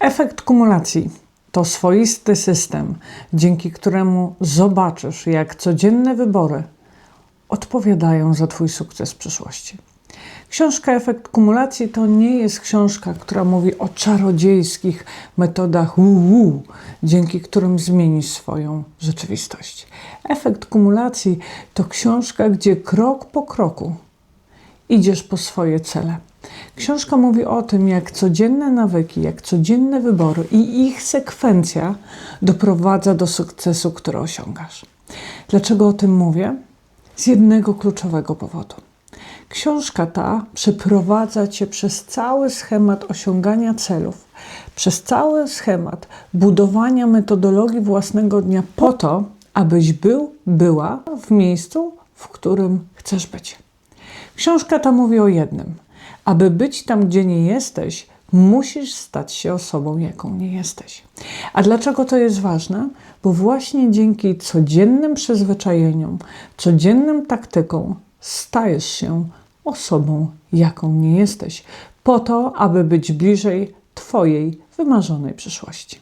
Efekt kumulacji to swoisty system, dzięki któremu zobaczysz, jak codzienne wybory odpowiadają za Twój sukces w przyszłości. Książka Efekt Kumulacji to nie jest książka, która mówi o czarodziejskich metodach uu, dzięki którym zmienisz swoją rzeczywistość. Efekt Kumulacji to książka, gdzie krok po kroku idziesz po swoje cele. Książka mówi o tym, jak codzienne nawyki, jak codzienne wybory i ich sekwencja doprowadza do sukcesu, który osiągasz. Dlaczego o tym mówię? Z jednego kluczowego powodu. Książka ta przeprowadza cię przez cały schemat osiągania celów, przez cały schemat budowania metodologii własnego dnia, po to, abyś był, była w miejscu, w którym chcesz być. Książka ta mówi o jednym. Aby być tam, gdzie nie jesteś, musisz stać się osobą, jaką nie jesteś. A dlaczego to jest ważne? Bo właśnie dzięki codziennym przyzwyczajeniom, codziennym taktykom stajesz się osobą, jaką nie jesteś, po to, aby być bliżej Twojej wymarzonej przyszłości.